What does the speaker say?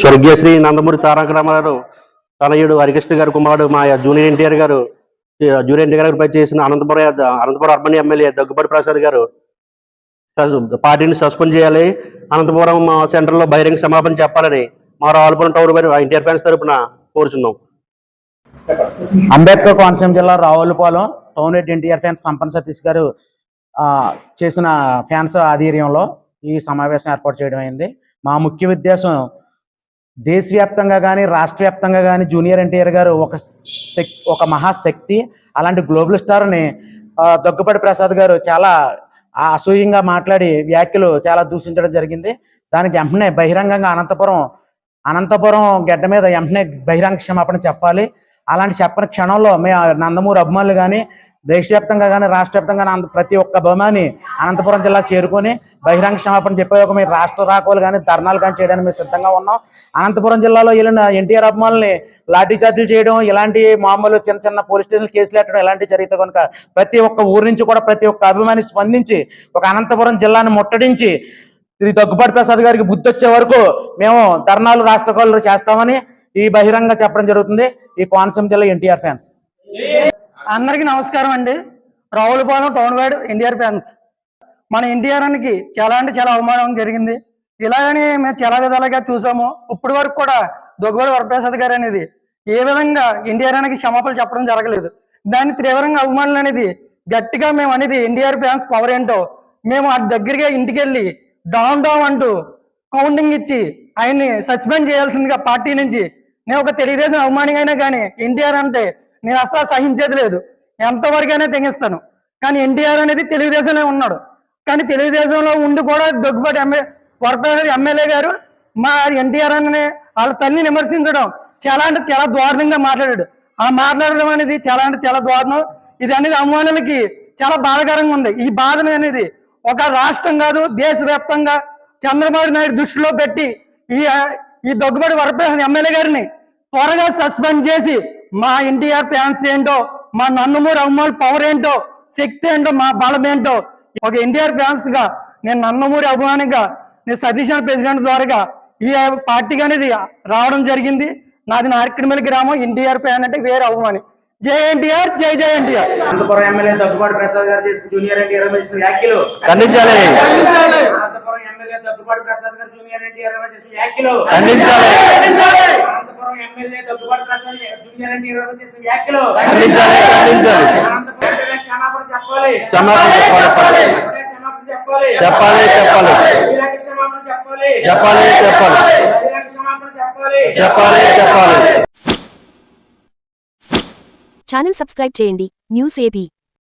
స్వర్గీయ శ్రీ నందమూరి తారక రామారావు తనయుడు హరికృష్ణ గారి కుమారుడు మా జూనియర్ ఎన్టీఆర్ గారు జూనియర్ ఎన్టీఆర్ గారిపై చేసిన అనంతపురం అనంతపురం అర్బన్ ఎమ్మెల్యే దగ్గుబాటి ప్రసాద్ గారు పార్టీని సస్పెండ్ చేయాలి అనంతపురం సెంటర్లో బహిరంగ సమాపన చెప్పాలని మా రావులపురం టౌన్ వారి ఎన్టీఆర్ ఫ్యాన్స్ తరపున కోరుచున్నాం. అంబేద్కర్ కోనసీమ జిల్లా Ravulapalem town head NTR fans Pampan Satish గారు చేసిన ఫ్యాన్స్ ఆధ్వర్యంలో ఈ సమావేశం ఏర్పాటు చేయడం అయింది. మా ముఖ్య ఉద్దేశం దేశవ్యాప్తంగా కానీ రాష్ట్ర వ్యాప్తంగా కానీ జూనియర్ ఎన్టీఆర్ గారు ఒక శక్తి ఒక మహాశక్తి అలాంటి గ్లోబల్ స్టార్ని ఆ, ప్రసాద్ గారు చాలా అసూయంగా మాట్లాడి వ్యాఖ్యలు చాలా దూషించడం జరిగింది. దానికి వెంటనే బహిరంగంగా అనంతపురం అనంతపురం గడ్డ మీద వెంటనే బహిరంగ క్షమాపణ చెప్పాలి. అలాంటి చెప్పని క్షణంలో మేము నందమూరి అభిమానులు కానీ దేశవ్యాప్తంగా కానీ రాష్ట్ర వ్యాప్తంగా ప్రతి ఒక్క బహుమాని అనంతపురం జిల్లా చేరుకొని బహిరంగ క్షమాపణ చెప్పే ఒక మీరు రాష్ట్ర రాకోలు కానీ ధర్నాలు కానీ చేయడానికి మేము సిద్ధంగా ఉన్నాం. అనంతపురం జిల్లాలో వెళ్ళిన ఎన్టీఆర్ అభిమానుల్ని లాఠీ చార్జీలు చేయడం ఇలాంటి మామూలు చిన్న చిన్న పోలీస్ స్టేషన్ కేసులు పెట్టడం ఇలాంటివి జరిగితే కనుక ప్రతి ఒక్క ఊరు నుంచి కూడా ప్రతి ఒక్క అభిమాని స్పందించి ఒక అనంతపురం జిల్లాను ముట్టడించి ఇది దగ్గుబాటి ప్రసాద్ గారికి బుద్ధి వచ్చే వరకు మేము ధర్నాలు రాష్ట్రకాలు చేస్తామని ఈ బహిరంగ చెప్పడం జరుగుతుంది. ఈ కోనసీమ జిల్లా ఎన్టీఆర్ ఫ్యాన్స్. అందరికీ నమస్కారం అండి. Ravulapalem town wide NTR fans. మన ఎన్టీఆర్ అనికి చాలా అంటే చాలా అవమానం జరిగింది. ఇలాగని మేము చాలా విధాలుగా చూసాము. ఇప్పటి వరకు కూడా దొగ్గవాడి వరప్రసాద్ గారు అనేది ఏ విధంగా ఎన్టీఆర్ అనికి క్షమాపణ చెప్పడం జరగలేదు. దాన్ని తీవ్రంగా అవమానాలు అనేది గట్టిగా మేము అనేది ఎన్టీఆర్ ఫ్యాన్స్ పవర్ ఏంటో మేము ఆ దగ్గరగా ఇంటికి వెళ్ళి డౌన్ డౌన్ అంటూ కౌంటింగ్ ఇచ్చి ఆయన్ని సస్పెండ్ చేయాల్సిందిగా పార్టీ నుంచి నేను ఒక తెలుగుదేశం అవమానిగా అయినా కానీ ఎన్టీఆర్ అంటే నేను అస్సలు సహించేది లేదు. ఎంతవరకైనా తెగిస్తాను. కానీ ఎన్టీఆర్ అనేది తెలుగుదేశంలో ఉన్నాడు. కానీ తెలుగుదేశంలో ఉండి కూడా దగ్గుబాటి ఎమ్మె వరప్రసాద్ ఎమ్మెల్యే గారు మా ఎన్టీఆర్ అనే వాళ్ళ తల్లిని విమర్శించడం చాలా అంటే చాలా దారుణంగా మాట్లాడాడు. ఆ మాట్లాడడం అనేది చాలా అంటే చాలా దారుణం. ఇది అనేది అవమానాలకి చాలా బాధకరంగా ఉంది. ఈ బాధ అనేది ఒక రాష్ట్రం కాదు దేశవ్యాప్తంగా చంద్రబాబు నాయుడు దృష్టిలో పెట్టి ఈ ఈ దగ్గుబాటి వరప్రసాద్ ఎమ్మెల్యే గారిని త్వరగా సస్పెండ్ చేసి మా ఎన్టీఆర్ ఫ్యాన్స్ ఏంటో మా నందమూరి అమ్మాయి పవర్ ఏంటో శక్తి ఏంటో మా బలం ఏంటో ఒక ఎన్టీఆర్ ఫ్యాన్స్గా నేను నందమూరి అభిమానిగా నేను సతీష్ అనే ప్రెసిడెంట్ ద్వారా ఈ పార్టీకి అనేది రావడం జరిగింది. నాది నార్కిడిమల్ గ్రామం ఎన్టీఆర్ ఫ్యాన్ అంటే వేరే అభిమాని. జై ఎన్టీఆర్ జై జై ఎన్టీఆర్. అనంతపురం ఎమ్మెల్యే దగ్గుబాటి ప్రసాద్ గారు చేసిన జూనియర్ ఎన్టీఆర్ చేసిన వ్యాఖ్యలు. ఖండించాలి. అనంతపురం ఎమ్మెల్యే దగ్గుబాటి ప్రసాద్ గారు జూనియర్ ఎన్టీఆర్ చేసిన వ్యాఖ్యలు. ఖండించాలి. అనంతపురం ఎమ్మెల్యే దగ్గుబాటి ప్రసాద్ జూనియర్ ఎన్టీఆర్ చేసిన వ్యాఖ్యలు. ఖండించాలి ఖండించాలి. అనంతపురం ఎమ్మెల్యే క్షమాపణ చెప్పాలి. క్షమాపణ చెప్పాలి చెప్పాలి. చెప్పాలి. చెప్పాలి చెప్పాలి. చెప్పాలి. ఛానల్ సబ్స్క్రైబ్ చేయండి. News AP